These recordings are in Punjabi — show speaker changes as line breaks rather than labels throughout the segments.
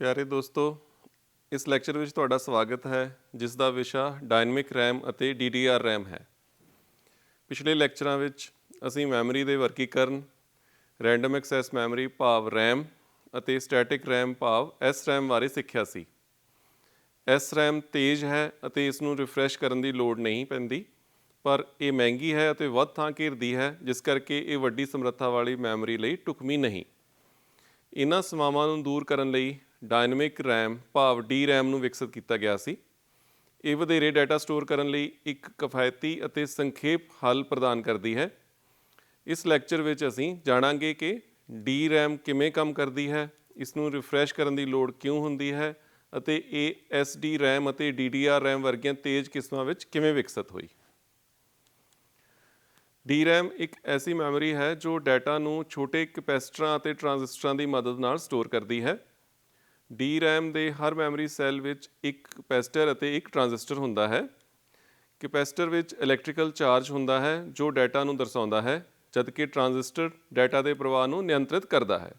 ਪਿਆਰੇ ਦੋਸਤੋ, ਇਸ ਲੈਕਚਰ ਵਿੱਚ ਤੁਹਾਡਾ ਸਵਾਗਤ ਹੈ, ਜਿਸ ਦਾ ਵਿਸ਼ਾ ਡਾਇਨਾਮਿਕ ਰੈਮ ਅਤੇ DDR ਰੈਮ ਹੈ। ਪਿਛਲੇ ਲੈਕਚਰਾਂ ਵਿੱਚ ਅਸੀਂ ਮੈਮਰੀ ਦੇ ਵਰਗੀਕਰਨ, ਰੈਂਡਮ ਐਕਸੈਸ ਮੈਮਰੀ ਭਾਵ RAM ਅਤੇ ਸਟੈਟਿਕ RAM ਭਾਵ SRAM ਬਾਰੇ ਸਿੱਖਿਆ ਸੀ। SRAM ਤੇਜ਼ ਹੈ ਅਤੇ ਇਸ ਨੂੰ ਰਿਫਰੈਸ਼ ਕਰਨ ਦੀ ਲੋੜ ਨਹੀਂ ਪੈਂਦੀ, ਪਰ ਇਹ ਮਹਿੰਗੀ ਹੈ ਅਤੇ ਵੱਧ ਥਾਂ ਘੇਰਦੀ ਹੈ, ਜਿਸ ਕਰਕੇ ਇਹ ਵੱਡੀ ਸਮਰੱਥਾ ਵਾਲੀ ਮੈਮਰੀ ਲਈ ਢੁਕਵੀਂ ਨਹੀਂ। ਇਹਨਾਂ ਸਮਾਵਾਂ ਨੂੰ ਦੂਰ ਕਰਨ ਲਈ ਡਾਇਨਾਮਿਕ RAM, ਭਾਵ DRAM ਨੂੰ ਵਿਕਸਿਤ ਕੀਤਾ ਗਿਆ ਸੀ। ਇਹ ਵਧੇਰੇ ਡਾਟਾ ਸਟੋਰ ਕਰਨ ਲਈ ਇੱਕ ਕਿਫਾਇਤੀ ਅਤੇ ਸੰਖੇਪ ਹੱਲ ਪ੍ਰਦਾਨ ਕਰਦੀ ਹੈ। ਇਸ ਲੈਕਚਰ ਵਿੱਚ ਅਸੀਂ ਜਾਣਾਂਗੇ ਕਿ DRAM ਕਿਵੇਂ ਕੰਮ ਕਰਦੀ ਹੈ ਇਸ ਨੂੰ ਰਿਫਰੈਸ਼ ਕਰਨ ਦੀ ਲੋੜ ਕਿਉਂ ਹੁੰਦੀ ਹੈ ਅਤੇ ਇਹ SD RAM ਅਤੇ DDR RAM ਵਰਗੀਆਂ ਤੇਜ਼ ਕਿਸਮਾਂ ਵਿੱਚ ਕਿਵੇਂ ਵਿਕਸਿਤ ਹੋਈ। DRAM ਇੱਕ ਐਸੀ ਮੈਮਰੀ ਹੈ ਜੋ ਡਾਟਾ ਨੂੰ ਛੋਟੇ ਕੈਪੈਸਿਟਰਾਂ ਅਤੇ ਟਰਾਂਜ਼ਿਸਟਰਾਂ ਦੀ ਮਦਦ ਨਾਲ ਸਟੋਰ ਕਰਦੀ ਹੈ। DRAM ਦੇ ਹਰ ਮੈਮਰੀ ਸੈੱਲ ਵਿੱਚ ਇੱਕ ਕੈਪੈਸਿਟਰ ਅਤੇ ਇੱਕ ਟ੍ਰਾਂਜਿਸਟਰ ਹੁੰਦਾ ਹੈ। ਕੈਪੈਸਿਟਰ ਵਿੱਚ ਇਲੈਕਟ੍ਰੀਕਲ ਚਾਰਜ ਹੁੰਦਾ ਹੈ, ਜੋ ਡਾਟਾ ਨੂੰ ਦਰਸਾਉਂਦਾ ਹੈ, ਜਦਕਿ ਟਰਾਂਜ਼ਿਸਟਰ ਡਾਟਾ ਦੇ ਪ੍ਰਵਾਹ ਨੂੰ ਨਿਯੰਤਰਿਤ ਕਰਦਾ ਹੈ।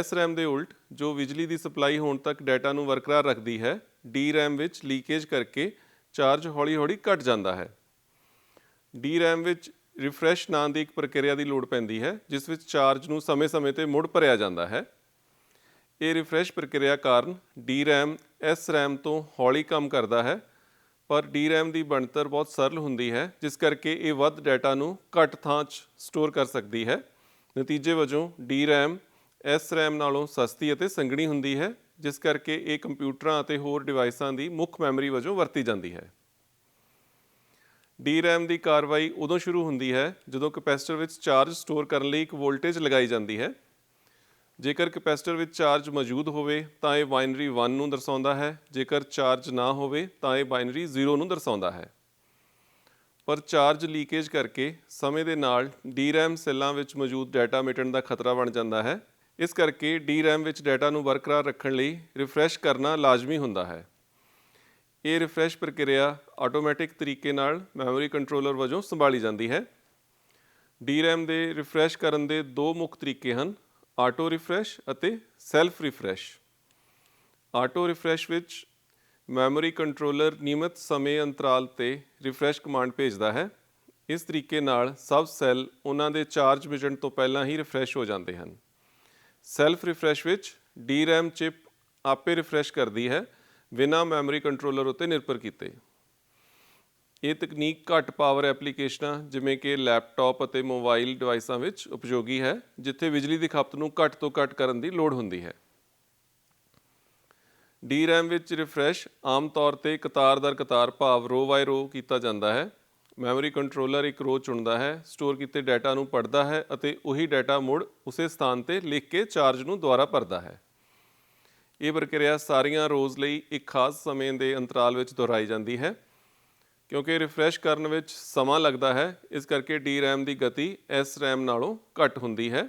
SRAM ਦੇ ਉਲਟ, ਜੋ ਬਿਜਲੀ ਦੀ ਸਪਲਾਈ ਹੋਣ ਤੱਕ ਡਾਟਾ ਨੂੰ ਬਰਕਰਾਰ ਰੱਖਦੀ ਹੈ DRAM ਵਿੱਚ ਲੀਕੇਜ ਕਰਕੇ ਚਾਰਜ ਹੌਲੀ-ਹੌਲੀ ਘਟ ਜਾਂਦਾ ਹੈ। DRAM ਵਿੱਚ ਰਿਫਰੈਸ਼ ਨਾਂ ਦੀ ਇੱਕ ਪ੍ਰਕਿਰਿਆ ਦੀ ਲੋੜ ਪੈਂਦੀ ਹੈ, ਜਿਸ ਵਿੱਚ ਚਾਰਜ ਨੂੰ ਸਮੇਂ-ਸਮੇਂ ਤੇ ਮੁੜ ਭਰਿਆ ਜਾਂਦਾ ਹੈ। ਇਹ ਰਿਫਰੈਸ਼ ਪ੍ਰਕਿਰਿਆ ਕਾਰਨ DRAM SRAM ਤੋਂ ਹੌਲੀ ਕੰਮ ਕਰਦਾ ਹੈ, ਪਰ DRAM ਦੀ ਬਣਤਰ ਬਹੁਤ ਸਰਲ ਹੁੰਦੀ ਹੈ, ਜਿਸ ਕਰਕੇ ਇਹ ਵੱਧ ਡਾਟਾ ਨੂੰ ਘੱਟ ਥਾਂ 'ਚ ਸਟੋਰ ਕਰ ਸਕਦੀ ਹੈ। ਨਤੀਜੇ ਵਜੋਂ DRAM SRAM ਨਾਲੋਂ ਸਸਤੀ ਅਤੇ ਸੰਘਣੀ ਹੁੰਦੀ ਹੈ, ਜਿਸ ਕਰਕੇ ਇਹ ਕੰਪਿਊਟਰਾਂ ਅਤੇ ਹੋਰ ਡਿਵਾਈਸਾਂ ਦੀ ਮੁੱਖ ਮੈਮਰੀ ਵਜੋਂ ਵਰਤੀ ਜਾਂਦੀ ਹੈ। DRAM ਦੀ ਕਾਰਵਾਈ ਉਦੋਂ ਸ਼ੁਰੂ ਹੁੰਦੀ ਹੈ ਜਦੋਂ ਕੈਪੈਸਿਟਰ ਵਿੱਚ ਚਾਰਜ ਸਟੋਰ ਕਰਨ ਲਈ ਇੱਕ ਵੋਲਟੇਜ ਲਗਾਈ ਜਾਂਦੀ ਹੈ ਜੇਕਰ ਕੈਪੈਸਿਟਰ ਵਿੱਚ ਚਾਰਜ ਮੌਜੂਦ ਹੋਵੇ, ਤਾਂ ਇਹ ਬਾਈਨਰੀ 1 ਨੂੰ ਦਰਸਾਉਂਦਾ ਹੈ। ਜੇਕਰ ਚਾਰਜ ਨਾ ਹੋਵੇ, ਤਾਂ ਇਹ ਬਾਈਨਰੀ 0 ਨੂੰ ਦਰਸਾਉਂਦਾ ਹੈ। ਪਰ ਚਾਰਜ ਲੀਕੇਜ ਕਰਕੇ ਸਮੇਂ ਦੇ ਨਾਲ DRAM ਸੈੱਲਾਂ ਵਿੱਚ ਮੌਜੂਦ ਡਾਟਾ ਮਿਟਣ ਦਾ ਖਤਰਾ ਬਣ ਜਾਂਦਾ ਹੈ। ਇਸ ਕਰਕੇ DRAM ਵਿੱਚ ਡਾਟਾ ਨੂੰ ਬਰਕਰਾਰ ਰੱਖਣ ਲਈ ਰਿਫਰੈਸ਼ ਕਰਨਾ ਲਾਜ਼ਮੀ ਹੁੰਦਾ ਹੈ। ਇਹ ਰਿਫਰੈਸ਼ ਪ੍ਰਕਿਰਿਆ ਆਟੋਮੈਟਿਕ ਤਰੀਕੇ ਨਾਲ ਮੈਮੋਰੀ ਕੰਟਰੋਲਰ ਵਜੋਂ ਸੰਭਾਲੀ ਜਾਂਦੀ ਹੈ। DRAM ਦੇ ਰਿਫਰੈਸ਼ ਕਰਨ ਦੇ ਦੋ ਮੁੱਖ ਤਰੀਕੇ ਹਨ। ਆਟੋ ਰਿਫਰੈਸ਼ ਅਤੇ ਸੈਲਫ ਰਿਫਰੈਸ਼। ਆਟੋ ਰਿਫਰੈਸ਼ ਵਿੱਚ ਮੈਮੋਰੀ ਕੰਟਰੋਲਰ ਨਿਯਮਿਤ ਸਮੇਂ ਅੰਤਰਾਲ ਤੇ ਰਿਫਰੈਸ਼ ਕਮਾਂਡ ਭੇਜਦਾ ਹੈ। ਇਸ ਤਰੀਕੇ ਨਾਲ ਸਭ ਸੈੱਲ ਉਹਨਾਂ ਦੇ ਚਾਰਜ ਮਿਟਣ ਤੋਂ ਪਹਿਲਾਂ ਹੀ ਰਿਫਰੈਸ਼ ਹੋ ਜਾਂਦੇ ਹਨ। ਸੈਲਫ ਰਿਫਰੈਸ਼ ਵਿੱਚ DRAM ਚਿਪ ਆਪੇ ਰਿਫਰੈਸ਼ ਕਰਦੀ ਹੈ, ਬਿਨਾਂ ਮੈਮੋਰੀ ਕੰਟਰੋਲਰ ਉੱਤੇ ਨਿਰਭਰ ਕੀਤੇ। ਇਹ ਤਕਨੀਕ ਘੱਟ ਪਾਵਰ ਐਪਲੀਕੇਸ਼ਨਾਂ ਜਿਵੇਂ ਕਿ ਲੈਪਟਾਪ ਅਤੇ ਮੋਬਾਈਲ ਡਿਵਾਈਸਾਂ ਵਿੱਚ ਉਪਯੋਗੀ ਹੈ, ਜਿੱਥੇ ਬਿਜਲੀ ਦੀ ਖਪਤ ਨੂੰ ਘੱਟ ਤੋਂ ਘੱਟ ਕਰਨ ਦੀ ਲੋੜ ਹੁੰਦੀ ਹੈ। DRAM ਵਿੱਚ ਰਿਫਰੈਸ਼ ਆਮ ਤੌਰ ਤੇ ਕਤਾਰ ਦਰ ਕਤਾਰ ਭਾਵ ਰੋ ਬਾਈ ਰੋ ਕੀਤਾ ਜਾਂਦਾ ਹੈ। ਮੈਮਰੀ ਕੰਟਰੋਲਰ ਇੱਕ ਰੋ ਚੁਣਦਾ ਹੈ ਸਟੋਰ ਕੀਤੇ ਡਾਟਾ ਨੂੰ ਪੜ੍ਹਦਾ ਹੈ ਅਤੇ ਉਹੀ ਡਾਟਾ ਮੁੜ ਉਸੇ ਸਥਾਨ ਤੇ ਲਿਖ ਕੇ ਚਾਰਜ ਨੂੰ ਦੁਬਾਰਾ ਭਰਦਾ ਹੈ। ਇਹ ਪ੍ਰਕਿਰਿਆ ਸਾਰੀਆਂ ਰੋਜ਼ ਲਈ ਇੱਕ ਖਾਸ ਸਮੇਂ ਦੇ ਅੰਤਰਾਲ ਵਿੱਚ ਦੁਹਰਾਈ ਜਾਂਦੀ ਹੈ। ਕਿਉਂਕਿ ਰਿਫਰੈਸ਼ ਕਰਨ ਵਿੱਚ ਸਮਾਂ ਲੱਗਦਾ ਹੈ, ਇਸ ਕਰਕੇ DRAM ਦੀ ਗਤੀ SRAM ਨਾਲੋਂ ਘੱਟ ਹੁੰਦੀ ਹੈ।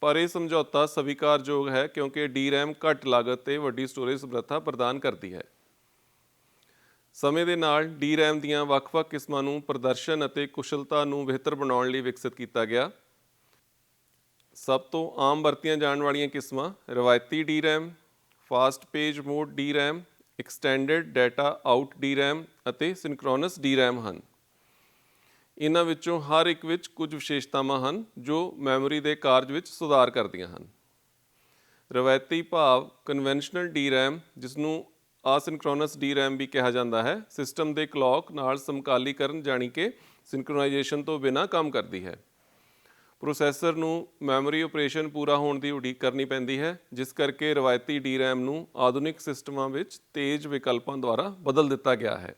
ਪਰ ਇਹ ਸਮਝੌਤਾ ਸਵੀਕਾਰਯੋਗ ਹੈ ਕਿਉਂਕਿ DRAM ਘੱਟ ਲਾਗਤ ਤੇ ਵੱਡੀ ਸਟੋਰੇਜ ਸਮਰੱਥਾ ਪ੍ਰਦਾਨ ਕਰਦੀ ਹੈ। ਸਮੇਂ ਦੇ ਨਾਲ DRAM ਦੀਆਂ ਵੱਖ-ਵੱਖ ਕਿਸਮਾਂ ਨੂੰ ਪ੍ਰਦਰਸ਼ਨ ਅਤੇ ਕੁਸ਼ਲਤਾ ਨੂੰ ਬਿਹਤਰ ਬਣਾਉਣ ਲਈ ਵਿਕਸਿਤ ਕੀਤਾ ਗਿਆ। ਸਭ ਤੋਂ ਆਮ ਵਰਤੀਆਂ ਜਾਣ ਵਾਲੀਆਂ ਕਿਸਮਾਂ ਰਵਾਇਤੀ DRAM fast page mode DRAM extended data out DRAM ਅਤੇ ਸਿੰਕ੍ਰੋਨਸ DRAM ਹਨ। ਇਹਨਾਂ ਵਿੱਚੋਂ ਹਰ ਇੱਕ ਵਿੱਚ ਕੁਝ ਵਿਸ਼ੇਸ਼ਤਾਵਾਂ ਹਨ, ਜੋ ਮੈਮੋਰੀ ਦੇ ਕਾਰਜ ਵਿੱਚ ਸੁਧਾਰ ਕਰਦੀਆਂ ਹਨ। ਰਵਾਇਤੀ ਭਾਵ ਕਨਵੈਨਸ਼ਨਲ DRAM ਜਿਸ ਨੂੰ ਅਸਿੰਕ੍ਰੋਨਸ DRAM ਵੀ ਕਿਹਾ ਜਾਂਦਾ ਹੈ ਸਿਸਟਮ ਦੇ ਕਲੌਕ ਨਾਲ ਸਮਕਾਲੀਕਰਨ ਜਾਣੀ ਕਿ ਸਿੰਕਰੋਨਾਈਜੇਸ਼ਨ ਤੋਂ ਬਿਨਾ ਕੰਮ ਕਰਦੀ ਹੈ। ਪ੍ਰੋਸੈਸਰ ਨੂੰ ਮੈਮਰੀ ਆਪਰੇਸ਼ਨ ਪੂਰਾ ਹੋਣ ਦੀ ਉਡੀਕ ਕਰਨੀ ਪੈਂਦੀ ਹੈ, ਜਿਸ ਕਰਕੇ ਰਵਾਇਤੀ DRAM ਨੂੰ ਆਧੁਨਿਕ ਸਿਸਟਮਾਂ ਵਿੱਚ ਤੇਜ਼ ਵਿਕਲਪਾਂ ਦੁਆਰਾ ਬਦਲ ਦਿੱਤਾ ਗਿਆ ਹੈ।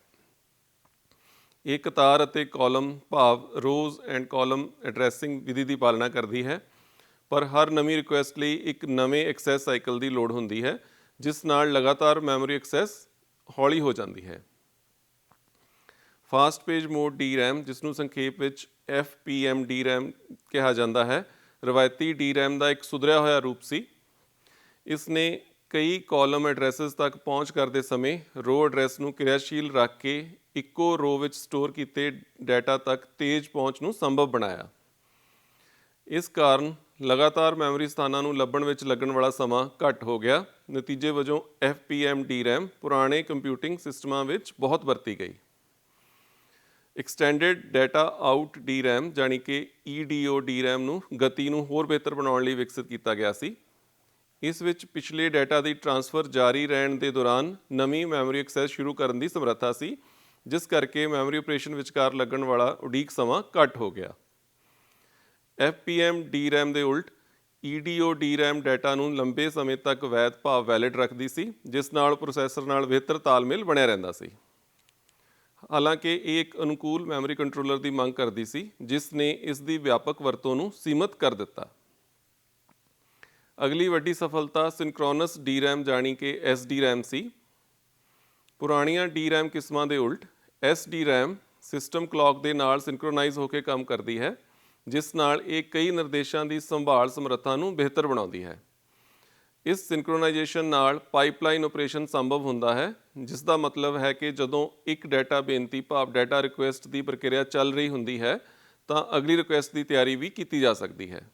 ਇਹ ਕਤਾਰ ਅਤੇ ਕਾਲਮ ਭਾਵ ਰੋਜ਼ ਐਂਡ ਕਾਲਮ ਐਡਰੈਸਿੰਗ ਵਿਧੀ ਦੀ ਪਾਲਣਾ ਕਰਦੀ ਹੈ, ਪਰ ਹਰ ਨਵੀਂ ਰਿਕੁਐਸਟ ਲਈ ਇੱਕ ਨਵੇਂ ਐਕਸੈਸ ਸਾਈਕਲ ਦੀ ਲੋੜ ਹੁੰਦੀ ਹੈ, ਜਿਸ ਨਾਲ ਲਗਾਤਾਰ ਮੈਮੋਰੀ ਐਕਸੈਸ ਹੌਲੀ ਹੋ ਜਾਂਦੀ ਹੈ। ਫਾਸਟ ਪੇਜ ਮੋਡ DRAM ਜਿਸ ਨੂੰ ਸੰਖੇਪ ਵਿੱਚ FPM DRAM ਕਿਹਾ ਜਾਂਦਾ ਹੈ। ਰਵਾਇਤੀ DRAM ਦਾ ਇੱਕ ਸੁਧਰਿਆ ਹੋਇਆ ਰੂਪ ਸੀ। ਇਸ ਨੇ ਕਈ ਕਾਲਮ ਐਡਰੈਸਸ ਤੱਕ ਪਹੁੰਚ ਕਰਦੇ ਸਮੇਂ ਰੋ ਐਡਰੈਸ ਨੂੰ ਕਿਰਿਆਸ਼ੀਲ ਰੱਖ ਕੇ ਇੱਕੋ ਰੋ ਵਿੱਚ ਸਟੋਰ ਕੀਤੇ ਡਾਟਾ ਤੱਕ ਤੇਜ਼ ਪਹੁੰਚ ਨੂੰ ਸੰਭਵ ਬਣਾਇਆ। ਇਸ ਕਾਰਨ ਲਗਾਤਾਰ ਮੈਮਰੀ ਸਥਾਨਾਂ ਨੂੰ ਲੱਭਣ ਵਿੱਚ ਲੱਗਣ ਵਾਲਾ ਸਮਾਂ ਘੱਟ ਹੋ ਗਿਆ। ਨਤੀਜੇ ਵਜੋਂ FPM DRAM ਪੁਰਾਣੇ ਕੰਪਿਊਟਿੰਗ ਸਿਸਟਮਾਂ ਵਿੱਚ ਬਹੁਤ ਵਰਤੀ ਗਈ। ਐਕਸਟੈਂਡਡ ਡਾਟਾ ਆਊਟ DRAM ਜਾਣੀ ਕਿ EDO DRAM ਨੂੰ ਗਤੀ ਨੂੰ ਹੋਰ ਬਿਹਤਰ ਬਣਾਉਣ ਲਈ ਵਿਕਸਿਤ ਕੀਤਾ ਗਿਆ ਸੀ। ਇਸ ਵਿੱਚ ਪਿਛਲੇ ਡਾਟਾ ਦੀ ਟ੍ਰਾਂਸਫਰ ਜਾਰੀ ਰਹਿਣ ਦੇ ਦੌਰਾਨ ਨਵੀਂ ਮੈਮਰੀ ਐਕਸੈਸ ਸ਼ੁਰੂ ਕਰਨ ਦੀ ਸਮਰੱਥਾ ਸੀ, ਜਿਸ ਕਰਕੇ ਮੈਮਰੀ ਆਪਰੇਸ਼ਨ ਵਿਚਕਾਰ ਲੱਗਣ ਵਾਲਾ ਉਡੀਕ ਸਮਾਂ ਘੱਟ ਹੋ ਗਿਆ। FPM DRAM ਦੇ ਉਲਟ EDO DRAM ਡਾਟਾ ਨੂੰ ਲੰਬੇ ਸਮੇਂ ਤੱਕ ਵੈਧ ਭਾਵ ਵੈਲਿਡ ਰੱਖਦੀ ਸੀ, ਜਿਸ ਨਾਲ ਪ੍ਰੋਸੈਸਰ ਨਾਲ ਬਿਹਤਰ ਤਾਲਮੇਲ ਬਣਿਆ ਰਹਿੰਦਾ ਸੀ। ਹਾਲਾਂਕਿ ਇਹ ਇੱਕ ਅਨੁਕੂਲ ਮੈਮਰੀ ਕੰਟਰੋਲਰ ਦੀ ਮੰਗ ਕਰਦੀ ਸੀ, ਜਿਸ ਨੇ ਇਸ ਦੀ ਵਿਆਪਕ ਵਰਤੋਂ ਨੂੰ ਸੀਮਤ ਕਰ ਦਿੱਤਾ। ਅਗਲੀ ਵੱਡੀ ਸਫਲਤਾ ਸਿੰਕ੍ਰੋਨਸ DRAM ਜਾਣੀ ਕਿ SDRAM ਸੀ। ਪੁਰਾਣੀਆਂ DRAM ਕਿਸਮਾਂ ਦੇ ਉਲਟ SDRAM ਸਿਸਟਮ ਕਲੌਕ ਦੇ ਨਾਲ ਸਿੰਕਰੋਨਾਈਜ਼ ਹੋ ਕੇ ਕੰਮ ਕਰਦੀ ਹੈ, ਜਿਸ ਨਾਲ ਇਹ ਕਈ ਨਿਰਦੇਸ਼ਾਂ ਦੀ ਸੰਭਾਲ ਸਮਰੱਥਾ ਨੂੰ ਬਿਹਤਰ ਬਣਾਉਂਦੀ ਹੈ। ਇਸ ਸਿੰਕਰੋਨਾਈਜੇਸ਼ਨ ਨਾਲ ਪਾਈਪਲਾਈਨ ਆਪਰੇਸ਼ਨ ਸੰਭਵ ਹੁੰਦਾ ਹੈ ਜਿਸ ਦਾ ਮਤਲਬ ਹੈ ਕਿ ਜਦੋਂ ਇੱਕ ਡਾਟਾ ਬੇਨਤੀ, ਭਾਵ ਡਾਟਾ ਰਿਕੁਐਸਟ ਦੀ ਪ੍ਰਕਿਰਿਆ ਚੱਲ ਰਹੀ ਹੁੰਦੀ ਹੈ, ਤਾਂ ਅਗਲੀ ਰਿਕੁਐਸਟ ਦੀ ਤਿਆਰੀ ਵੀ ਕੀਤੀ ਜਾ ਸਕਦੀ ਹੈ।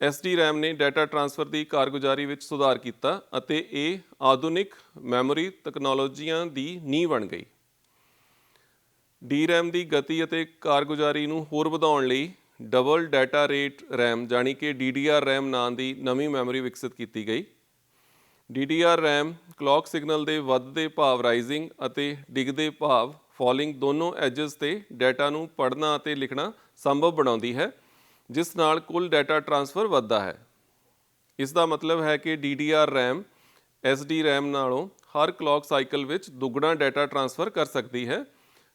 SDRAM ਨੇ ਡਾਟਾ ਟਰਾਂਸਫਰ ਦੀ ਕਾਰਗੁਜ਼ਾਰੀ ਵਿੱਚ ਸੁਧਾਰ ਕੀਤਾ ਅਤੇ ਇਹ ਆਧੁਨਿਕ ਮੈਮੋਰੀ ਤਕਨਾਲੋਜੀਆਂ ਦੀ ਨੀਂਹ ਬਣ ਗਈ। DRAM ਦੀ ਗਤੀ ਅਤੇ ਕਾਰਗੁਜ਼ਾਰੀ ਨੂੰ ਹੋਰ ਵਧਾਉਣ ਲਈ ਡਬਲ ਡਾਟਾ ਰੇਟ RAM ਜਾਣੀ ਕਿ DDR RAM ਨਾਂ ਦੀ ਨਵੀਂ ਮੈਮੋਰੀ ਵਿਕਸਿਤ ਕੀਤੀ ਗਈ। DDR RAM ਕਲੌਕ ਸਿਗਨਲ ਦੇ ਵੱਧਦੇ ਭਾਵ ਰਾਈਜ਼ਿੰਗ ਅਤੇ ਡਿੱਗਦੇ ਭਾਵ ਫਾਲਿੰਗ ਦੋਨੋਂ ਐਜਸ ਤੇ ਡਾਟਾ ਨੂੰ ਪੜ੍ਹਨਾ ਅਤੇ ਲਿਖਣਾ ਸੰਭਵ ਬਣਾਉਂਦੀ ਹੈ, ਜਿਸ ਨਾਲ ਕੁੱਲ ਡਾਟਾ ਟਰਾਂਸਫਰ ਵੱਧਦਾ ਹੈ। ਇਸ ਦਾ ਮਤਲਬ ਹੈ ਕਿ DDR RAM SDRAM ਨਾਲੋਂ ਹਰ ਕਲੌਕ ਸਾਈਕਲ ਵਿੱਚ ਦੁੱਗਣਾ ਡਾਟਾ ਟਰਾਂਸਫਰ ਕਰ ਸਕਦੀ ਹੈ,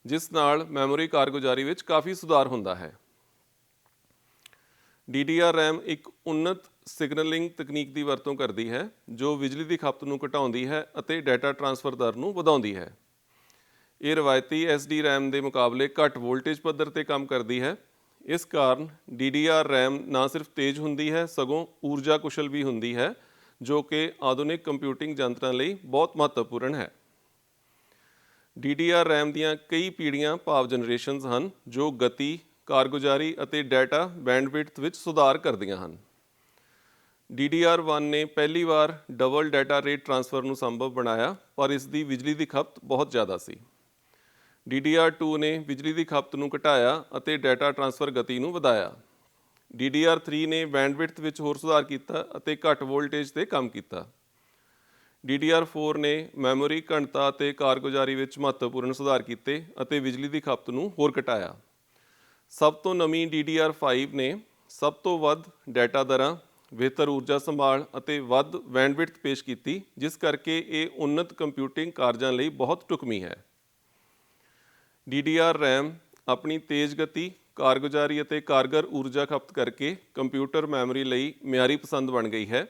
ਜਿਸ ਨਾਲ ਮੈਮੋਰੀ ਕਾਰਗੁਜ਼ਾਰੀ ਵਿੱਚ ਕਾਫੀ ਸੁਧਾਰ ਹੁੰਦਾ ਹੈ। DDR RAM ਇੱਕ ਉੱਨਤ ਸਿਗਨਲਿੰਗ ਤਕਨੀਕ ਦੀ ਵਰਤੋਂ ਕਰਦੀ ਹੈ, ਜੋ ਬਿਜਲੀ ਦੀ ਖਪਤ ਨੂੰ ਘਟਾਉਂਦੀ ਹੈ ਅਤੇ ਡਾਟਾ ਟਰਾਂਸਫਰ ਦਰ ਨੂੰ ਵਧਾਉਂਦੀ ਹੈ। ਇਹ ਰਵਾਇਤੀ SDRAM ਦੇ ਮੁਕਾਬਲੇ ਘੱਟ ਵੋਲਟੇਜ ਪੱਧਰ ਤੇ ਕੰਮ ਕਰਦੀ ਹੈ। ਇਸ ਕਾਰਨ DDR RAM ਨਾ ਸਿਰਫ ਤੇਜ਼ ਹੁੰਦੀ ਹੈ, ਸਗੋਂ ਊਰਜਾ ਕੁਸ਼ਲ ਵੀ ਹੁੰਦੀ ਹੈ, ਜੋ ਕਿ ਆਧੁਨਿਕ ਕੰਪਿਊਟਿੰਗ ਯੰਤਰਾਂ ਲਈ ਬਹੁਤ ਮਹੱਤਵਪੂਰਨ ਹੈ। DDR RAM ਦੀਆਂ ਕਈ ਪੀੜ੍ਹੀਆਂ ਭਾਵ ਜਨਰੇਸ਼ਨਸ ਹਨ, ਜੋ ਗਤੀ ਕਾਰਗੁਜ਼ਾਰੀ ਅਤੇ ਡਾਟਾ ਬੈਂਡਵਿਡਥ ਵਿੱਚ ਸੁਧਾਰ ਕਰਦੀਆਂ ਹਨ। DDR1 ਨੇ ਪਹਿਲੀ ਵਾਰ ਡਬਲ ਡਾਟਾ ਰੇਟ ਟਰਾਂਸਫਰ ਨੂੰ ਸੰਭਵ ਬਣਾਇਆ, ਪਰ ਇਸ ਦੀ ਬਿਜਲੀ ਦੀ ਖਪਤ ਬਹੁਤ ਜ਼ਿਆਦਾ ਸੀ। DDR2 ਨੇ ਬਿਜਲੀ ਦੀ ਖਪਤ ਨੂੰ ਘਟਾਇਆ ਅਤੇ ਡਾਟਾ ਟਰਾਂਸਫਰ ਗਤੀ ਨੂੰ ਵਧਾਇਆ। DDR3 ਨੇ ਬੈਂਡਵਿਡਥ ਵਿੱਚ ਹੋਰ ਸੁਧਾਰ ਕੀਤਾ ਅਤੇ ਘੱਟ ਵੋਲਟੇਜ ਤੇ ਕੰਮ ਕੀਤਾ। DDR4 ਨੇ ਮੈਮੋਰੀ ਘਣਤਾ ਅਤੇ ਕਾਰਗੁਜ਼ਾਰੀ ਵਿੱਚ ਮਹੱਤਵਪੂਰਨ ਸੁਧਾਰ ਕੀਤੇ ਅਤੇ ਬਿਜਲੀ ਦੀ ਖਪਤ ਨੂੰ ਹੋਰ ਘਟਾਇਆ। ਸਭ ਤੋਂ ਨਵੀਂ DDR5 ਨੇ ਸਭ ਤੋਂ ਵੱਧ ਡਾਟਾ ਦਰਾਂ ਬਿਹਤਰ ਊਰਜਾ ਸੰਭਾਲ ਅਤੇ ਵੱਧ ਬੈਂਡਵਿਡਥ ਪੇਸ਼ ਕੀਤੀ ਜਿਸ ਕਰਕੇ ਇਹ ਉੱਨਤ ਕੰਪਿਊਟਿੰਗ ਕਾਰਜਾਂ ਲਈ ਬਹੁਤ ਢੁਕਵੀਂ ਹੈ। DDR RAM ਆਪਣੀ ਤੇਜ਼ ਗਤੀ ਕਾਰਗੁਜ਼ਾਰੀ ਅਤੇ ਕਾਰਗਰ ਊਰਜਾ ਖਪਤ ਕਰਕੇ ਕੰਪਿਊਟਰ ਮੈਮਰੀ ਲਈ ਮਿਆਰੀ ਪਸੰਦ ਬਣ ਗਈ ਹੈ।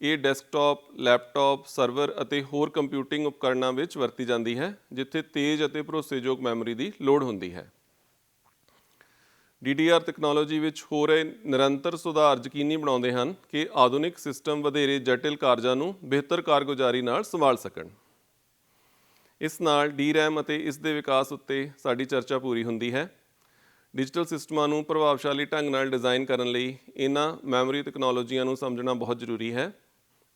ਇਹ ਡੈਸਕਟਾਪ, ਲੈਪਟਾਪ, ਸਰਵਰ ਅਤੇ ਹੋਰ ਕੰਪਿਊਟਿੰਗ ਉਪਕਰਣਾਂ ਵਿੱਚ ਵਰਤੀ ਜਾਂਦੀ ਹੈ ਜਿੱਥੇ ਤੇਜ਼ ਅਤੇ ਭਰੋਸੇਯੋਗ ਮੈਮਰੀ ਦੀ ਲੋੜ ਹੁੰਦੀ ਹੈ। DDR ਤਕਨਾਲੋਜੀ ਵਿੱਚ ਹੋ ਰਹੇ ਨਿਰੰਤਰ ਸੁਧਾਰ ਯਕੀਨੀ ਬਣਾਉਂਦੇ ਹਨ ਕਿ ਆਧੁਨਿਕ ਸਿਸਟਮ ਵਧੇਰੇ ਜਟਿਲ ਕਾਰਜਾਂ ਨੂੰ ਬਿਹਤਰ ਕਾਰਗੁਜ਼ਾਰੀ ਨਾਲ ਸੰਭਾਲ ਸਕਣ। ਇਸ ਨਾਲ DRAM ਅਤੇ ਇਸ ਦੇ ਵਿਕਾਸ ਉੱਤੇ ਸਾਡੀ ਚਰਚਾ ਪੂਰੀ ਹੁੰਦੀ ਹੈ। ਡਿਜੀਟਲ ਸਿਸਟਮਾਂ ਨੂੰ ਪ੍ਰਭਾਵਸ਼ਾਲੀ ਢੰਗ ਨਾਲ ਡਿਜ਼ਾਈਨ ਕਰਨ ਲਈ ਇਹਨਾਂ ਮੈਮੋਰੀ ਤਕਨਾਲੋਜੀਆਂ ਨੂੰ ਸਮਝਣਾ ਬਹੁਤ ਜ਼ਰੂਰੀ ਹੈ।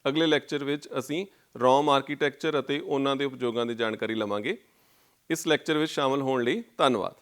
ਅਗਲੇ ਲੈਕਚਰ ਵਿੱਚ ਅਸੀਂ ROM ਆਰਕੀਟੈਕਚਰ ਅਤੇ ਉਹਨਾਂ ਦੇ ਉਪਯੋਗਾਂ ਦੀ ਜਾਣਕਾਰੀ ਲਵਾਂਗੇ। ਇਸ ਲੈਕਚਰ ਵਿੱਚ ਸ਼ਾਮਲ ਹੋਣ ਲਈ ਧੰਨਵਾਦ।